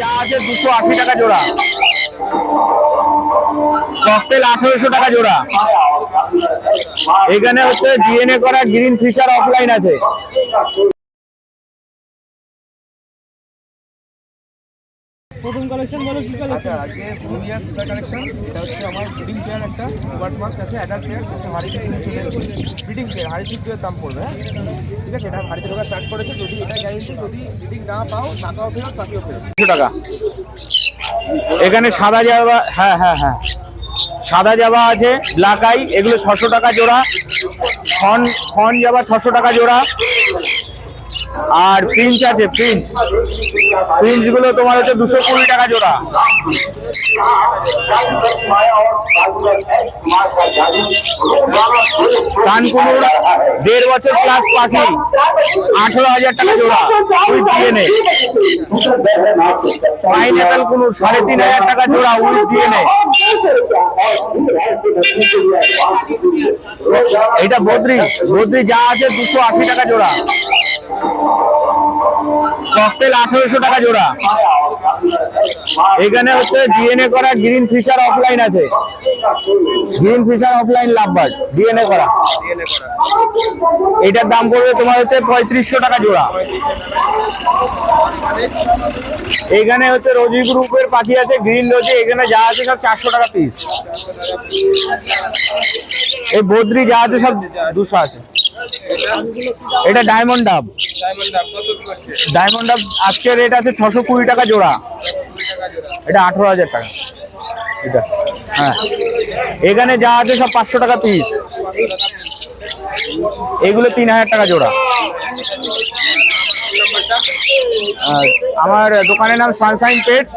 যা আছে দুশো টাকা জোড়া। এখানে হচ্ছে ডিএনএ করা গ্রিন ফিশার অফলাইন আছে। প্রথম কালেকশন বলো কি আচ্ছা কালেকশন আজকে জুনিয়ার স্পেশাল কালেকশন এটা হচ্ছে আমার ব্রিডিং পেয়ার একটা বার্ড মাস্ক আছে অ্যাডাল্ট পেয়ার হচ্ছে হাড়ি কিনে চলে ব্রিডিং পেয়ার হাড়ি সিদ্ধের দাম পড়বে হ্যাঁ? ঠিক আছে এটা হাড়িতে ঢোকা স্টার্ট করেছে যদি এটা গ্যারেন্টি যদি ব্রিডিং না পাও টাকাও ফেরত বাকিও ফেরত। দুশো টাকা। এখানে সাদা জাবা হ্যাঁ হ্যাঁ হ্যাঁ। সাদা জাবা আছে ব্ল্যাক আই এগুলো ছশো টাকা জোড়া। ফন ফন জাবা ছশো টাকা জোড়া। আর ফ্রিঞ্চ আছে ফ্রিঞ্চ ফ্রিঞ্চগুলো তোমার হচ্ছে দুশো কুড়ি টাকা জোড়া। সানকুনুর দেড় বছর প্লাস পাখি, আঠেরো হাজার টাকা জোড়া উইথ ডিএনএ কুনুর সাড়ে তিন হাজার টাকা জোড়া উইথ ডিএনএ এটা বদ্রি বদ্রি যা আছে দুশো আশি টাকা জোড়া। ককটেল আঠারোশো টাকা জোড়া। এখানে হচ্ছে ডিএনএ করা গ্রিন ফিশার অফলাইন আছে। Green Fischer opaline lovebird DNA করা। এটার দাম পড়বে তোমার হচ্ছে পঁয়ত্রিশশো টাকা জোড়া। এখানে হচ্ছে রোজি গ্রুপের পাখি আছে গ্রিন রোজি এখানে যা আছে সব চারশো টাকা পিস এই বদ্রি যা আছে সব দুশো আছে। এটা ডায়মন্ড ডাব ডায়মন্ড ডাব আজকের রেট আছে ছশো কুড়ি টাকা জোড়া। এটা আঠারো হাজার টাকা। এটা হ্যাঁ। এখানে যা আছে সব পাঁচশো টাকা পিস এগুলো তিন হাজার টাকা জোড়া। আমার দোকানের নাম Sunshine Pets.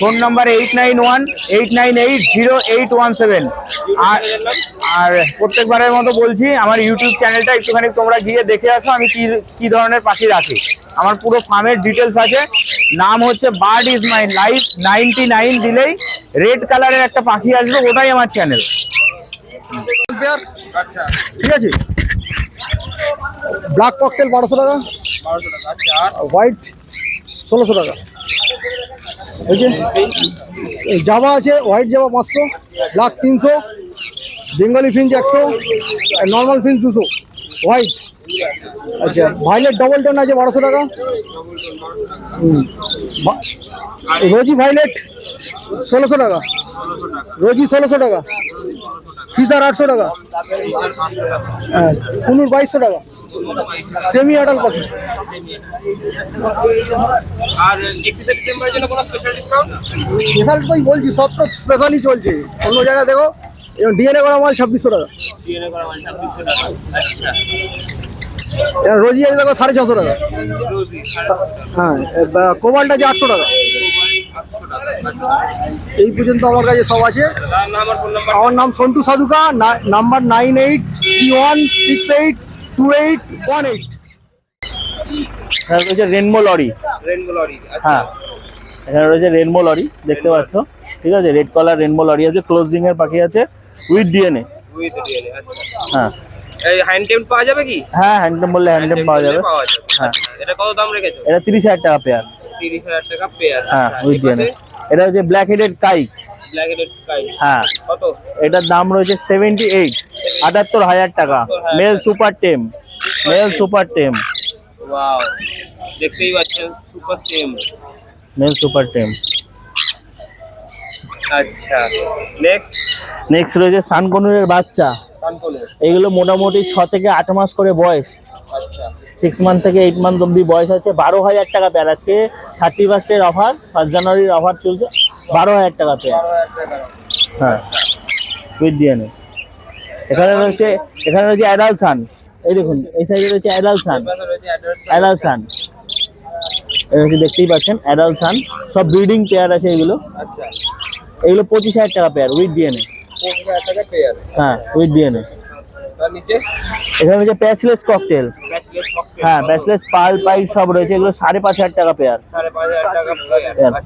Phone number eight nine one eight nine eight zero eight one seven আর আর প্রত্যেকবারের মতো বলছি, আমার ইউটিউব চ্যানেলটা একটুখানি তোমরা গিয়ে দেখে আসো, আমি কি কি ধরনের পাখি রাখি। আমার পুরো ফার্মের ডিটেলস আছে। নাম হচ্ছে bird is my life ninety nine দিলেই রেড কালারের একটা পাখি আসবে, ওটাই আমার চ্যানেল ঠিক আছে? ব্ল্যাক ককটেল বারোশো টাকা। হোয়াইট ষোলোশো টাকা। এই যে জাভা আছে হোয়াইট জামা পাঁচশো ব্ল্যাক তিনশো। বেঙ্গলি ফিঞ্চ একশো নর্মাল ফিঞ্চ দুশো। হোয়াইট আচ্ছা ভাইলেট ডবল টোন আছে বারোশো টাকা। হুম। রোজি ভাইলেট ষোলোশো টাকা। রোজি ষোলোশো টাকা। ফিসার আটশো টাকা। হ্যাঁ কুনুর বাইশশো টাকা। সেমি আডাল পাখি স্পেশাল বলছি সব তো স্পেশালই চলছে। অন্য জায়গায় দেখো এবং ডিএনএ করা মাল ছাব্বিশশো টাকা। ডিএনএ করা ছাব্বিশশো টাকা। আচ্ছা। রোজি আছে দেখো সাড়ে ছশো টাকা। হ্যাঁ কোবালটা আছে আটশো টাকা। এই পর্যন্ত আমার কাছে সব আছে। তার নাম আর ফোন নাম্বার আমার নাম Santu Sadhuka number nine eight three one six eight two eight one eight. এখানে রয়েছে রেনবো লরি। রেনবো লরি হ্যাঁ। এখানে রয়েছে রেনবো লরি দেখতে পাচ্ছ। ঠিক আছে রেড কালার রেনবো লরি আছে ক্লোজিং এর পাখি আছে। উইথ ডিএনএ উইথ ডিএনএ আচ্ছা। হ্যাঁ। এই হ্যান্ড টেম পাওয়া যাবে কি? হ্যাঁ হ্যান্ডেম বললে হ্যান্ডেম পাওয়া যাবে। পাওয়া যাবে। হ্যাঁ। আচ্ছা, এটা কত দাম রেখেছো? এটা টাকা পেয়ার টাকা পেয়ার হ্যাঁ উইথ ডিএনএ এটা হচ্ছে black headed caique black headed sky হ্যাঁ। কত? এটার দাম রয়েছে সেভেন্টি এইট আটাত্তর হাজার টাকা। Male super tame male super tame wow দেখতেই পাচ্ছেন super tame male super tame আচ্ছা। নেক্সট নেক্সট রয়েছে সানকনুরের বাচ্চা। এগুলো মোটামুটি ছ থেকে আট মাস করে বয়স। আচ্ছা। সিক্স মান্থ থেকে এইট মান্থ অব্দি বয়স আছে। বারো হাজার টাকা পেয়ার আজকে। থার্টি ফার্স্টের অফার ফার্স্ট জানুয়ারির অফার চলছে। বারো হাজার টাকা পেয়ার হ্যাঁ। উইথ ডিএনএ এখানে রয়েছে এখানে রয়েছে অ্যাডাল সান এই দেখুন এই সাইডে রয়েছে অ্যাডাল সান অ্যাডাল সান দেখতেই পাচ্ছেন? অ্যাডাল সান সব ব্রিডিং পেয়ার আছে এগুলো। আচ্ছা। এগুলো পঁচিশ হাজার টাকা পেয়ার উইথ ডিএনএ হ্যাঁ উইথ ডিএনএ এখানে রয়েছে প্যাচলেস ককটেল হ্যাঁ ব্যাচলেস পাল পাইল সব রয়েছে এগুলো সাড়ে পাঁচ হাজার টাকা পেয়ার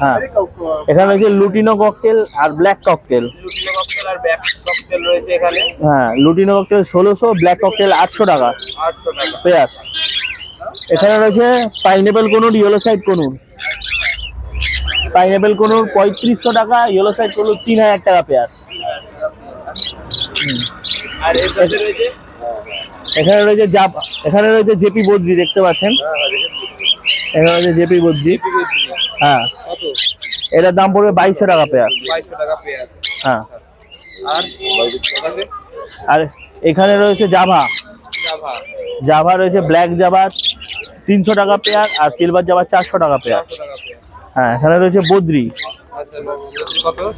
হ্যাঁ। এখানে রয়েছে লুটিনো ককটেল আর ব্ল্যাক ককটেল হ্যাঁ লুটিনো ককটেল ষোলোশো ব্ল্যাক ককটেল আটশো টাকা। পেয়ার এখানে রয়েছে pineapple conure yellow side conure pineapple conure পঁয়ত্রিশশো টাকা ইয়েলো সাইড কোনো তিন হাজার টাকা পেয়ার এখানে রয়েছে জাপ এখানে রয়েছে জেপি বদ্রি দেখতে পাচ্ছেন? এখানে রয়েছে জেপি বদ্রি। হ্যাঁ। এটার দাম পড়বে বাইশশো টাকা পেয়ার বাইশশো টাকা পেয়ার হ্যাঁ। আর এখানে রয়েছে জাভা। জাভা। রয়েছে ব্ল্যাক জাভা তিনশো টাকা পেয়ার আর সিলভার জাভা চারশো টাকা পেয়ার চারশো টাকা পেয়ার হ্যাঁ এখানে রয়েছে বদ্রি। আচ্ছা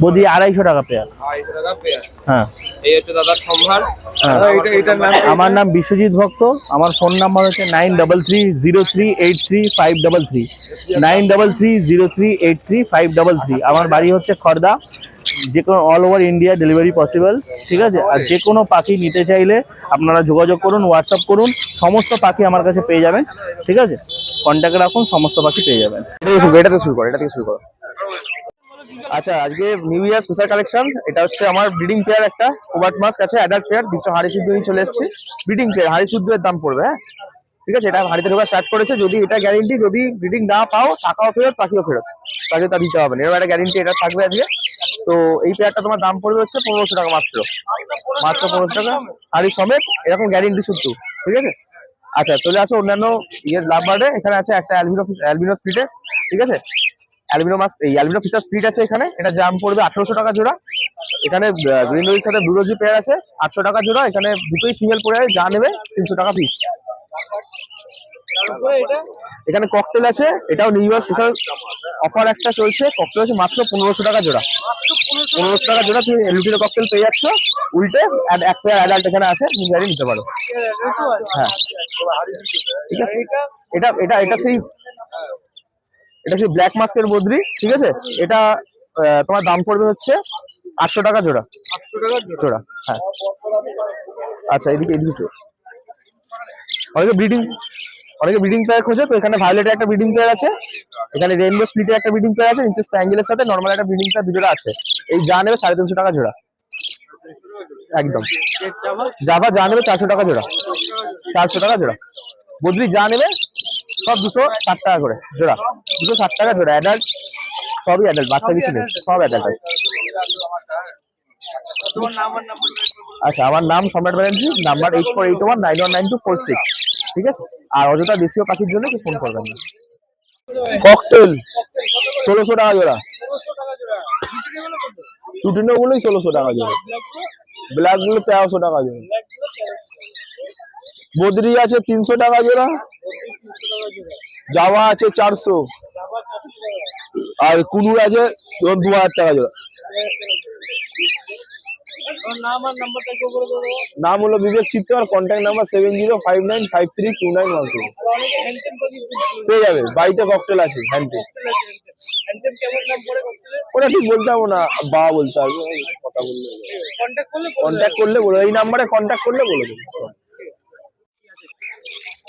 বদ্রি আড়াইশো টাকা পেয়ার। আড়াইশো টাকা পেয়ার। হ্যাঁ। এই হচ্ছে দাদার সম্ভার। হ্যাঁ। এটা এটার নাম আমার নাম বিশ্বজিৎ ভক্ত। আমার ফোন নাম্বার হচ্ছে nine double three zero three eight three five double three. Nine double three zero three eight three five double three. আমার বাড়ি হচ্ছে খর্দা। যে কোনো all over India delivery possible. ঠিক আছে? আর যে কোনো পাখি নিতে চাইলে আপনারা যোগাযোগ করুন হোয়াটসঅ্যাপ করুন। সমস্ত পাখি আমার কাছে পেয়ে যাবেন। ঠিক আছে? কন্ট্যাক্ট রাখুন, সমস্ত পাখি পেয়ে যাবেন। এটা শুরু করো এটা শুরু করো আচ্ছা আজকে নিউ ইয়ার স্পেশাল কালেকশন এটা হচ্ছে আমার ব্রিডিং পেয়ার একটা কোবাট মাস্ক আছে অ্যাডাল্ট পেয়ার দুশো হাড়ি শুদ্ধ নিয়ে চলে এসেছি। ব্রিডিং পেয়ার হাড়ি শুদ্ধের দাম পড়বে হ্যাঁ? ঠিক আছে, এটা হাড়িতে ঢোকা স্টার্ট করেছে, যদি এটা গ্যারেন্টি যদি ব্রিডিং না পাও, টাকাও ফেরত, পাখিও ফেরত। তাকে তা দিতে হবে না এরকম একটা গ্যারেন্টি এটা থাকবে আজকে। তো এই পেয়ারটা তোমার দাম পড়বে হচ্ছে পনেরোশো টাকা মাত্র। মাত্র পনেরোশো টাকা, হাড়ি সমেত, এরকম গ্যারেন্টি শুদ্ধ, ঠিক আছে? আচ্ছা চলে আসো অন্যান্য ইয়ের লাভ বার্ডে এখানে আছে একটা অ্যালবিনো অ্যালবিনো স্পিডে ঠিক আছে? অ্যালবিনো মাছ এই অ্যালবিনো ফিচার স্পিড আছে এখানে। এটা জাম পড়বে আঠারোশো টাকা জোড়া। এখানে গ্রিন রোজের সাথে দুরোজি পেয়ার আছে, আটশো টাকা জোড়া। এখানে দুটোই ফিমেল পড়ে যা নেবে তিনশো টাকা পিস এখানে ককটেল আছে, এটাও নিউ ইয়ার স্পেশাল অফার একটা চলছে ককটেল আছে মাত্র পনেরোশো টাকা জোড়া। পনেরোশো টাকা জোড়া তুমি লুটিনো ককটেল পেয়ে যাচ্ছ, উল্টে আর এক পেয়ার অ্যাডাল্ট এখানে আছে, তুমি গাড়ি নিতে পারো। হ্যাঁ। ঠিক আছে? এটা এটা এটা সেই এটা সেই ব্ল্যাক মাস্কের বদ্রি ঠিক আছে? এটা তোমার দাম পড়বে হচ্ছে আটশো টাকা জোড়া। জোড়া হ্যাঁ। আচ্ছা এদিকে এদিকে। অনেকে ব্রিডিং অনেকে ব্রিডিং পেয়ার খোঁজে, তো এখানে ভায়োলেটের একটা ব্রিডিং পেয়ার আছে, এখানে রেইনবো স্প্লিটের একটা ব্রিডিং পেয়ার আছে, নিচে স্প্যাঙ্গেলের সাথে নর্মাল একটা ব্রিডিং পেয়ার দুজোড়া আছে। এই যা নেবে সাড়ে তিনশো টাকা জোড়া। একদম। জাভা যা নেবে চারশো টাকা জোড়া। চারশো টাকা জোড়া। বদলি যা নেবে, সব দুশো ষাট টাকা করে জোড়া। দুশো ষাট টাকা জোড়া। অ্যাডাল্ট সবই অ্যাডাল্ট বাচ্চা কিছু নেই, সব অ্যাডাল্ট আচ্ছা আমার নাম Samrat Banerjee number eight four eight one nine one nine two four six ঠিক আছে? আর অযথা দেশীয় পাখির জন্য ফোন করবেন না। ককটেল ষোলোশো টাকা জোড়া। টুটিনো গুলোই ষোলোশো টাকা জোড়া। ব্ল্যাকগুলো তেরোশো টাকা জোড়া। বদ্রি আছে তিনশো টাকা জোড়া। জামা আছে চারশো। আর কুনুর আছে দু হাজার টাকা জোড়া। নাম হলো Bibek Chittar contact number seven zero five nine five three two nine one seven পেয়ে যাবে বাড়িতে ককটেল আছে হ্যান্ডটেল ওটা ঠিক বলতে পারব না বা বলতে হবে কথা বললে কন্ট্যাক্ট করলে বলে এই নাম্বারে কন্ট্যাক্ট করলে বলে দেবো।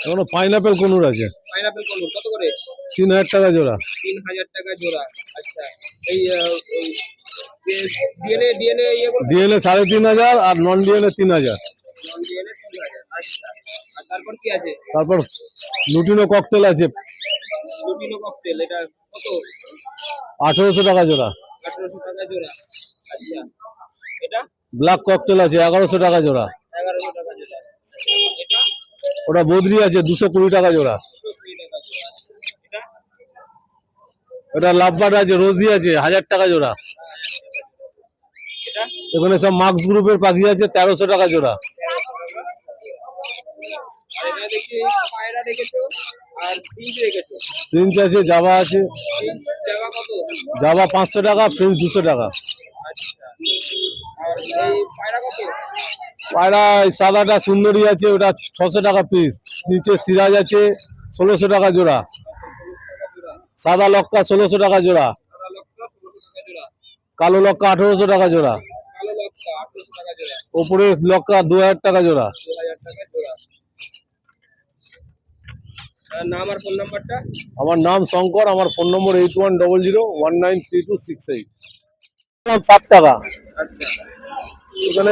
এখনও পাইনাপেল কোনুর আছে। পাইনাপেল কলম কত করে? তিন হাজার টাকা জোড়া। তিন হাজার টাকা জোড়া আচ্ছা। এই ডিএনএ ইয়ে সাড়ে তিন হাজার আর নন ডিএনএ তিন হাজার। আচ্ছা। তারপর লুটিনো ককটেল আছে। আঠেরোশো টাকা জোড়া। আচ্ছা। ব্ল্যাক ককটেল আছে এগারোশো টাকা জোড়া। এটা? ওটা বদ্রি আছে দুশো কুড়ি টাকা জোড়া। এটা? ওটা লাভবার্ড আছে রোজি আছে হাজার টাকা জোড়া। এখানে সব মার্কস গ্রুপের পাখি আছে তেরোশো টাকা জোড়া। প্রিন্স আছে জাভা আছে। জাভা পাঁচশো টাকা প্রিন্স দুশো টাকা। আচ্ছা। পায়রা সাদাটা সুন্দরী আছে ওটা ছশো টাকা পিস নিচে সিরাজ আছে ষোলোশো টাকা জোড়া। সাদা লক্কা ষোলোশো টাকা জোড়া। কালো লক্কা আঠেরোশো টাকা জোড়া। ওপরে লক্কা দু হাজার টাকা জোড়া। আমার নাম শঙ্কর আমার phone number eight one double zero one nine three two six eight ষাট টাকা। এখানে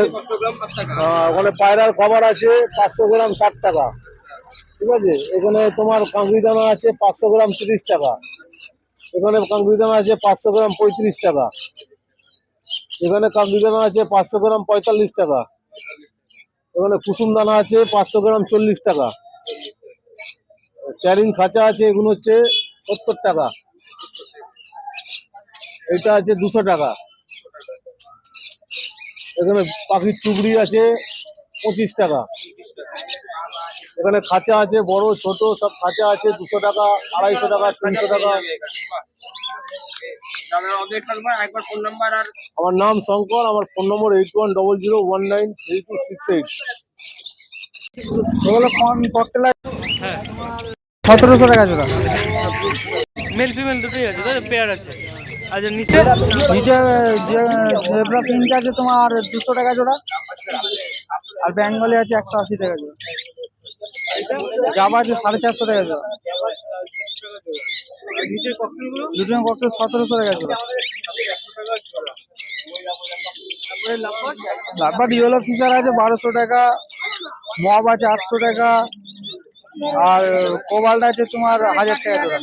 ওখানে পায়রার খাবার আছে পাঁচশো গ্রাম ষাট টাকা। ঠিক আছে? এখানে তোমার কাঁকড়ি দানা আছে পাঁচশো গ্রাম তিরিশ টাকা। এখানে কাঁকড়ি দানা আছে পাঁচশো গ্রাম পঁয়ত্রিশ টাকা। এখানে কাঁকড়ি দানা আছে পাঁচশো গ্রাম পঁয়তাল্লিশ টাকা। এখানে কুসুম দানা আছে পাঁচশো গ্রাম চল্লিশ টাকা। ক্যারিং খাঁচা আছে, এগুলো হচ্ছে সত্তর টাকা। এটা আছে দুশো টাকা। এখানে পাখির চুবড়ি আছে পঁচিশ টাকা। এখানে খাঁচা আছে বড়, ছোট, সব খাঁচা আছে দুশো টাকা, আড়াইশো টাকা, তিনশো টাকা একবার ফোন নাম্বার আর আমার নাম শঙ্কর আমার phone number eight one double zero one nine three two six eight cockatiel সতেরোশো টাকা জোড়া মেল ফিমেল দুটোই আছে তো? পেয়ার আছে। আচ্ছা নিচে? নিচে যে জেব্রা পিঙ্ক আছে তোমার দুশো টাকা জোড়া। আর বেঙ্গলি আছে একশো আশি টাকা জোড়া। জাবা আছে সাড়ে চারশো টাকা জোড়া। ককটেল সতেরোশো টাকা জোড়া লাভবাট ইয়েলো ফিচার আছে বারোশো টাকা মব আছে আটশো টাকা আর কোবাল্ট আছে তোমার হাজার টাকা জোড়া।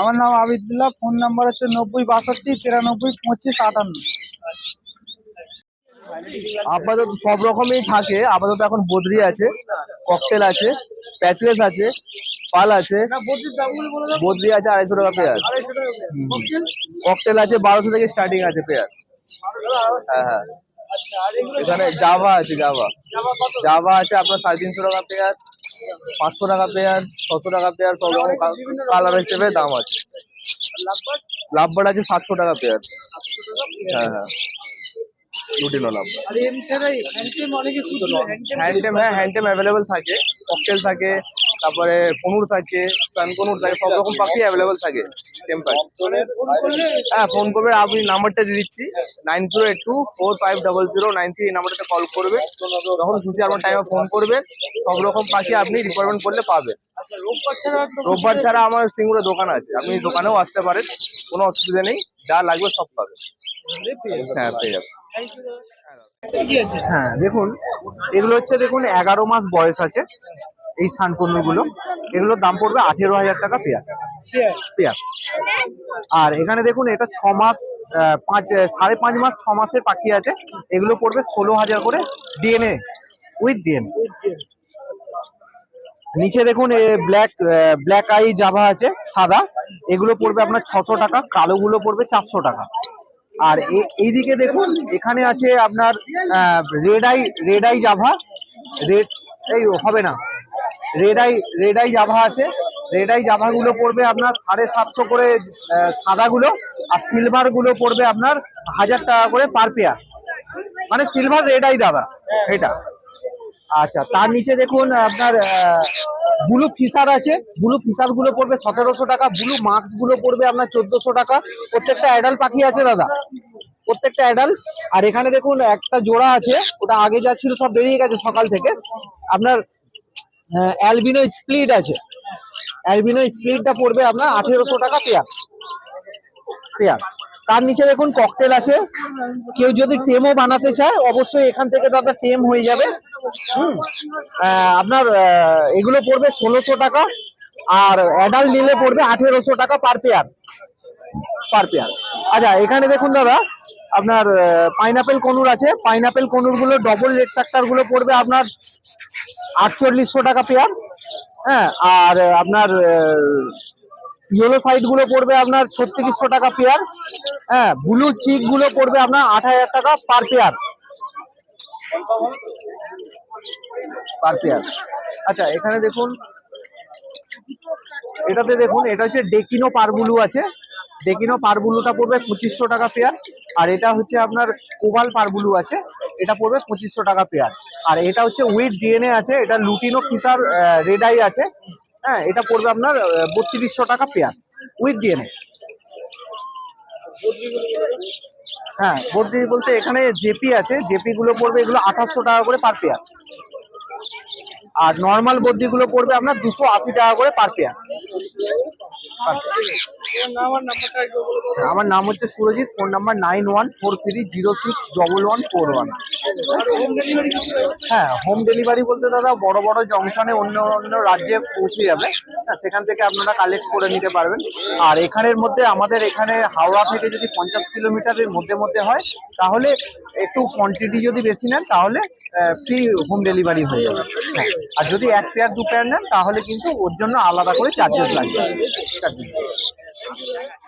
আমার নাম আবিদুল্লাহ ফোন নাম্বার হচ্ছে নব্বই বাষট্টি তিরানব্বই পঁচিশ আটান্ন। আপাতত সব রকমই থাকে। আপাতত এখন বদরি আছে ককটেল আছে প্যাচলেস আছে, পাল আছে, বদরি আছে আড়াইশো টাকা পেয়ার। ককটেল আছে বারোশো থেকে স্টার্টিং আছে পেয়ার। হ্যাঁ হ্যাঁ। এখানে জাভা আছে জাভা জাভা আছে আপনার সাড়ে তিনশো টাকা পেয়ার, পাঁচশো টাকা পেয়ার, ছশো টাকা পেয়ার, সব রকম কালার হিসেবে দাম আছে। লাভবার্ড আছে সাতশো টাকা পেয়ার। হ্যাঁ হ্যাঁ। হ্যান্ডটেম হ্যান্ডটেম হ্যাঁ হ্যান্ডটেম অ্যাভেলেবেল থাকে ককটেল থাকে তারপরে কনুর থাকে সান কনুর থাকে সব রকম পাখি অ্যাভেলেবেল থাকে টেম্পার হ্যাঁ ফোন করবে আমি নাম্বারটা দিয়ে দিচ্ছি nine zero eight two four five double zero nine three এই নাম্বারটাতে কল করবে যখন খুশি আপনার টাইমে ফোন করবেন সব রকম পাখি আপনি রিকোয়ারমেন্ট করলে পাবেন আচ্ছা রোববার ছাড়া রোববার ছাড়া আমার সিঙ্গুরে দোকান আছে আপনি দোকানেও আসতে পারেন কোনো অসুবিধা নেই যা লাগবে সব পাবেন। হ্যাঁ পেয়ে যাবেন থ্যাংক ইউ কি আছে হ্যাঁ দেখুন এগুলো হচ্ছে দেখুন এগারো মাস বয়স আছে এই গুলো এগুলোর দাম পড়বে আঠেরো হাজার টাকা পেয়ার পেয়ার পেয়ার আর এখানে দেখুন এটা ছ মাস আহ, পাঁচ সাড়ে পাঁচ মাস ছ মাসের পাখি আছে। এগুলো পড়বে ষোলো হাজার করে ডিএনএ উইথ ডিএনএ। নিচে দেখুন ব্ল্যাক ব্ল্যাক আই জাভা আছে সাদা। এগুলো পড়বে আপনার ছশো টাকা কালোগুলো পড়বে চারশো টাকা। আর এইদিকে দেখুন, এখানে আছে আপনার red eye red eye Java red এই হবে না। Red eye red eye Java আছে। রেড আই জাভা পড়বে আপনার সাড়ে সাতশো করে সাদা গুলো আর সিলভারগুলো পড়বে আপনার হাজার টাকা করে পার পেয়ার মানে সিলভার রেড আই জাভা এটা। আচ্ছা তার নিচে দেখুন, আপনার ব্লু ফিসার আছে, ব্লু ফিসারগুলো পড়বে সতেরোশো টাকা, ব্লু মাস্কগুলো পড়বে আপনার চোদ্দশো টাকা। প্রত্যেকটা অ্যাডাল পাখি আছে দাদা, প্রত্যেকটা অ্যাডাল আর এখানে দেখুন, একটা জোড়া আছে, ওটা আগে যা ছিল সব বেরিয়ে গেছে সকাল থেকে। আপনার অ্যালবিনো স্প্লিট আছে। অ্যালবিনো স্প্লিটটা পড়বে আপনার আঠেরোশো টাকা পেয়ার পেয়ার তার নিচে দেখুন ককটেল আছে। কেউ যদি টেমও বানাতে চায়, অবশ্যই এখান থেকে দাদা টেম হয়ে যাবে। আপনার এগুলো পড়বে ষোলোশো টাকা আর অ্যাডাল্ট নিলে পড়বে আঠেরোশো টাকা পার পেয়ার পার পেয়ার আচ্ছা এখানে দেখুন দাদা, আপনার পাইনাপেল কনুর আছে। পাইনাপেল কনুরগুলো ডবল রেডগুলো পড়বে আপনার আটচল্লিশশো টাকা পেয়ার হ্যাঁ আর আপনার ইয়েলো সাইডগুলো পড়বে আপনার ছত্রিশশো টাকা পেয়ার হ্যাঁ ব্লু চিকগুলো পড়বে আপনার আট হাজার টাকা পার পেয়ার পার পেয়ার। আচ্ছা এখানে দেখুন, এটাতে দেখুন, এটা হচ্ছে ডেকিনো পারবুলু আছে। ডেকিনো পারবুলুটা পড়বে পঁচিশশো টাকা পেয়ার। আর এটা হচ্ছে আপনার কোবাল পারবুলু আছে, এটা পড়বে পঁচিশশো টাকা পেয়ার। আর এটা হচ্ছে উইথ ডিএনএ আছে, এটা লুটিনো ফিসার রেড আই আছে। হ্যাঁ এটা পড়বে আপনার বত্রিশশো টাকা পেয়ার, উইথ ডিএনএ। হ্যাঁ বদ্রি বলতে এখানে জেপি আছে। জেপি গুলো পড়বে এগুলো আঠাশশো টাকা করে পার পেয়ার আর নর্মাল বদ্রি গুলো পড়বে আপনার দুশো আশি টাকা করে পার পেয়ার আমার নাম হচ্ছে Surajit phone number nine one four three zero six double one four one হ্যাঁ হোম ডেলিভারি বলতে দাদা বড় বড় জংশনে অন্য অন্য রাজ্যে পৌঁছে যাবে। হ্যাঁ সেখান থেকে আপনারা কালেক্ট করে নিতে পারবেন। আর এখানের মধ্যে আমাদের এখানে হাওড়া থেকে যদি পঞ্চাশ কিলোমিটারের মধ্যে মধ্যে হয়, তাহলে একটু কোয়ান্টিটি যদি বেশি নেন, তাহলে ফ্রি হোম ডেলিভারি হয়ে যাবে। হ্যাঁ আর যদি এক পেয়ার দু পেয়ার নেন, তাহলে কিন্তু ওর জন্য আলাদা করে চার্জেস লাগবে। and do that.